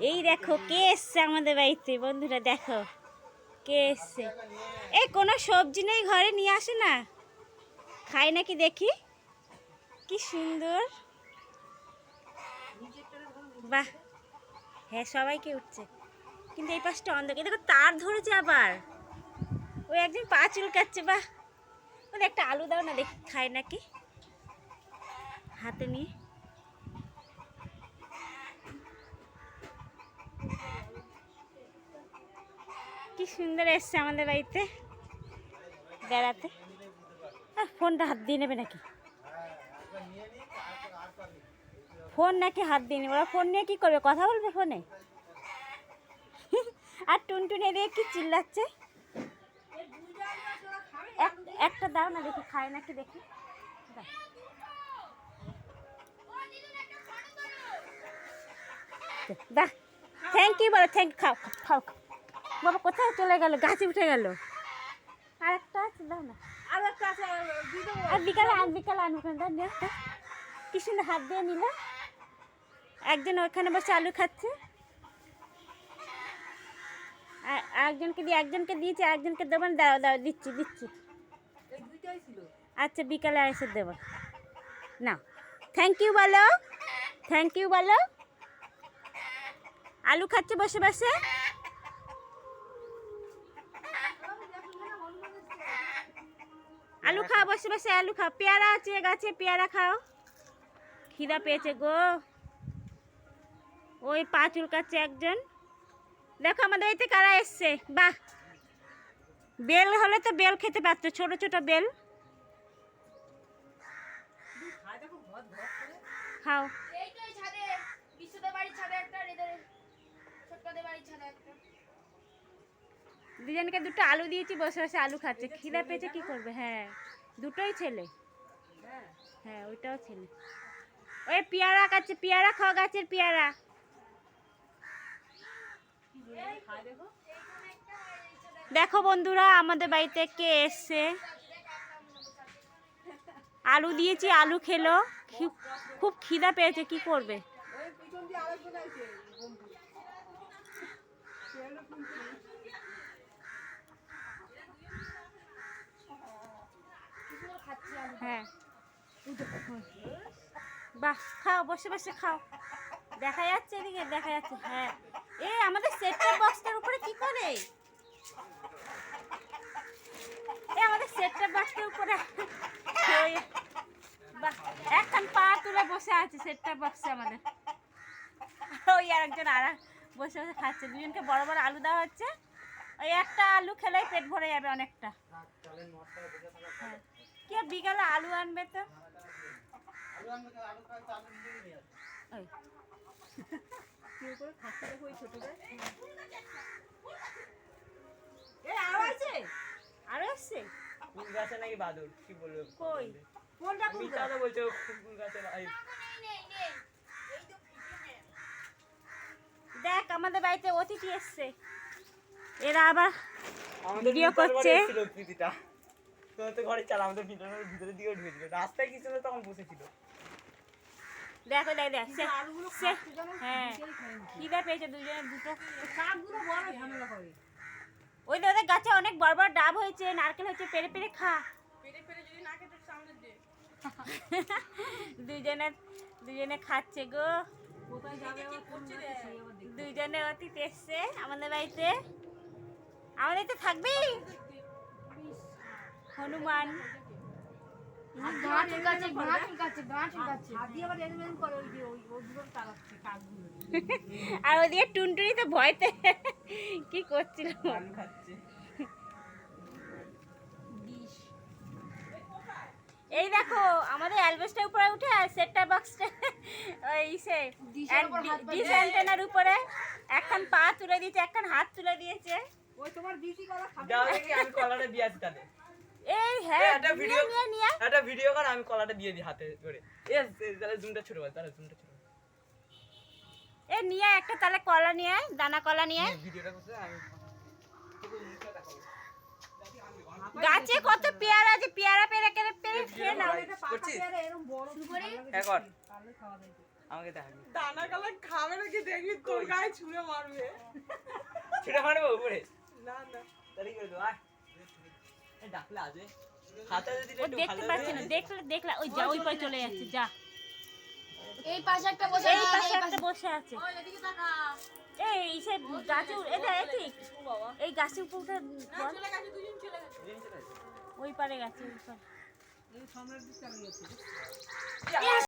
এই দেখো, কে এসছে আমাদের বাড়িতে? বন্ধুরা, দেখো, কে এসছে? এই কোনো সবজি নেই ঘরে, নিয়ে আসে না? খাই নাকি দেখি? কি সুন্দর। বাহ হ্যাঁ সবাইকে উঠছে। কিন্তু এই পাশটা অন্ধকার। দেখো, তার ধরেছে আবার। ওই একজন পা চুলকাচ্ছে, বাহ। ওদের একটা আলু দাও না, দেখি খায় নাকি। হাতে নিয়ে। কি সুন্দর এসছে আমাদের বাড়িতে বেড়াতে। ফোনটা হাত দিয়ে নেবে নাকি? ফোন নাকি হাত দিয়ে নেবে? ওরা ফোন নিয়ে কি করবে? কথা বলবে ফোনে? আর টুনটুনি দিয়ে কি চিল্লাচ্ছে? এক- একটা দাও না দেখি খায় নাকি দেখি। দা থ্যাংক ইউ বলো থ্যাংক খাও, খাও খাও। বাবা কোথায় চলে গেল? গাছে উঠে গেল। আর একটা আছে দাও না। আর একটা আছে আর বিকালে আন বিকালে আনব দাও আসো। কি সুন্দর হাত দিয়ে নিল। একজন ওখানে বসে আলু খাচ্ছে। আর একজনকে দিয়ে একজনকে দিয়েছি একজনকে দেবো না। দাও দাও দিচ্ছি দিচ্ছি। আচ্ছা বিকালে এসে দেবো। না থ্যাংক ইউ বলো। থ্যাংক ইউ বলো। আলু খাচ্ছে বসে বসে। বসে বসে আলু খাও। পেয়ারা আছে গাছে, পেয়ারা খাও। খিদা পেয়েছে গো। ওই পা চুলকাচ্ছে একজন। দেখো আমাদের বাড়িতে কারা এসছে। বাহ! বেল হলে তো বেল খেতে পারতো, ছোট ছোট বেল। খাও। দুজনকে দুটো আলু দিয়েছি, বসে বসে আলু খাচ্ছে। খিদা পেয়েছে কি করবে? হ্যাঁ। দুটোই ছেলে। হ্যাঁ ওইটাও ছেলে। ওই পেয়ারা গাছে, পেয়ারা খাওয়া গাছের পেয়ারা। দেখো বন্ধুরা, আমাদের বাড়িতে কে এসছে? আলু দিয়েছি, আলু খেলো। খুব খিদা পেয়েছে, কি করবে ওই পিছন দিয়ে আরেকজন আছে বন্ধু সে হলো কিন্তু খাচ্ছি আলু হ্যাঁ। বাহ, খাও, বসে বসে খাও। দেখা যাচ্ছে এদিকে, দেখা যাচ্ছে হ্যাঁ। এ, আমাদের সেটটা বক্সটার উপরে কি করে? এ, আমাদের সেটটা বক্সটার উপরে। বাহ, একখান পা তুলে বসে আছে সেটটা বক্সে আমাদের। ওই আর একজন আর বসে বসে খাচ্ছে। দুজনকে বড় বড় আলু দেওয়া হচ্ছে। ওই একটা আলু খেলেই পেট ভরে যাবে অনেকটা। হ্যাঁ। কে বিকালে আলু আনবে তো? আরও আছে? আরও এসছে? ফুল গাছে নাকি বাদুর কি বলব? কই? কোনটা ফুল গাছে? দেখ আমাদের বাড়িতে অতিথি এসছে। এরা আবার ভিডিও করছে। তো ঘরে চালা আমাদের ভিতরে ভিতরে দিকে ঢুকে দিল রাস্তায় কিছু না তখন বসেছিল দেখো দেখ দেখ সে সে হ্যাঁ। পেয়েছে দুজনে দুটো। কাকগুলো বড় ঝামেলা করে। ওই ওদের গাছে অনেক বড় বড় ডাব হয়েছে নারকেল হয়েছে পেরে পেরে খা। পেটে পেটে যদি না খেতে সামনে দে। দুজনে দুজনে খাচ্ছে গো। দুজনে অতিথি এসছে আমাদের বাড়িতে। আমাদের তো থাকবি হনুমান। আর ওদিকে টুনটুনি তো ভয়তে কি করছিল। এই দেখো আমাদের অ্যালবেস্টার উপরে উঠে আর সেটটা বক্সটা ওই সে ডিশের উপর অ্যান্টেনার একখান পা তুলে দিয়েছে একখান হাত তুলে দিয়েছে। ওই তোমার কলা খাবে। দাও দেখি আমি আসি তাহলে। এই হ্যাঁ একটা ভিডিও নিয়ে নিয়ে। একটা ভিডিও কর আমি কলাটা দিয়ে দিই হাতে করে এ এ, তাহলে জুমটা ছোট বল তাহলে জুমটা ছোট এ নিয়ে আয়, একটা তাহলে কলা নিয়ে আয়, দানা কলা নিয়ে আয়। ভিডিওটা করতে আমি তোকে মুখটা দেখাবো গাছে কত পেয়ারা আছে পেয়ারা পেয়ারা কেটে পেরে খেয়ে নাও। করছিস? পেয়ারা এরকম বড় হ্যাঁ কর। আমাকে দেখাবি দানা কালা খাবে নাকি দেখবি তোর গায়ে ছুঁড়ে মারবে। ছেড়ে মারবো উপরে? না না। তাহলে কি করব আয়। ডাকলে আসবে ও দেখতে পাচ্ছি না দেখলে দেখলে ওই যা ওই পাশে চলে যাচ্ছে যা। এই পাশে একটা বসে এই পাশে একটা বসে আছে। ওই এদিকে এই সে গাছে এটা ঠিক এই উপর উঠে গেছে গেছে। ওই পারে গেছে ওই পারে।